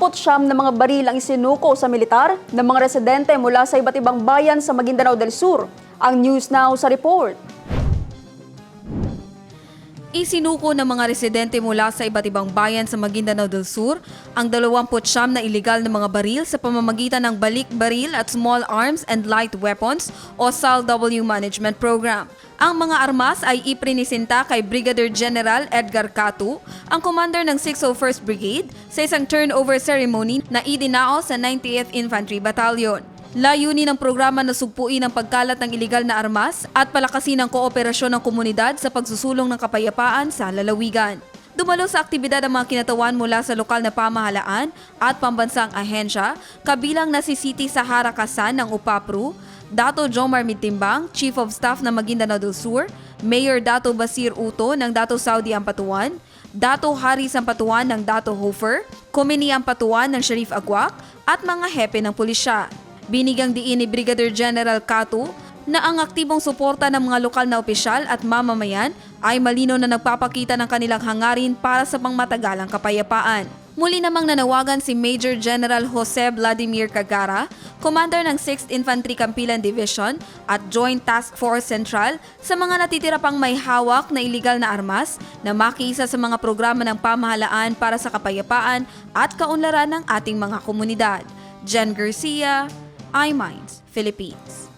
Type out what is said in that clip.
29 na mga baril ang isinuko sa militar ng mga residente mula sa iba't ibang bayan sa Maguindanao del Sur. Ang News Now sa report. Isinuko ng mga residente mula sa iba't ibang bayan sa Maguindanao del Sur ang 29 na iligal na mga baril sa pamamagitan ng Balik Baril at Small Arms and Light Weapons o SALW Management Program. Ang mga armas ay iprinisinta kay Brigadier General Edgar Catu, ang commander ng 601st Brigade, sa isang turnover ceremony na idinao sa 90th Infantry Battalion. Layunin ng programa na sugpuin ang pagkalat ng iligal na armas at palakasin ang kooperasyon ng komunidad sa pagsusulong ng kapayapaan sa lalawigan. Dumalo sa aktibidad ang mga kinatawan mula sa lokal na pamahalaan at pambansang ahensya, kabilang na si City Sahara Kasan ng UPAPRU, Dato Jomar Mitimbang, Chief of Staff ng Maguindanao del Sur, Mayor Dato Basir Uto ng Dato Saudi Ampatuan, Dato Haris Ampatuan ng Dato Hofer, Komini Ampatuan ng Sharif Agwak, at mga hepe ng pulisya. Binigang diin ni Brigadier General Catu na ang aktibong suporta ng mga lokal na opisyal at mamamayan ay malino na nagpapakita ng kanilang hangarin para sa pangmatagalang kapayapaan. Muli namang nanawagan si Major General Jose Vladimir Cagara, Commander ng 6th Infantry Campilan Division at Joint Task Force Central sa mga natitira pang may hawak na iligal na armas na makiisa sa mga programa ng pamahalaan para sa kapayapaan at kaunlaran ng ating mga komunidad. Jen Garcia, iMinds, Philippines.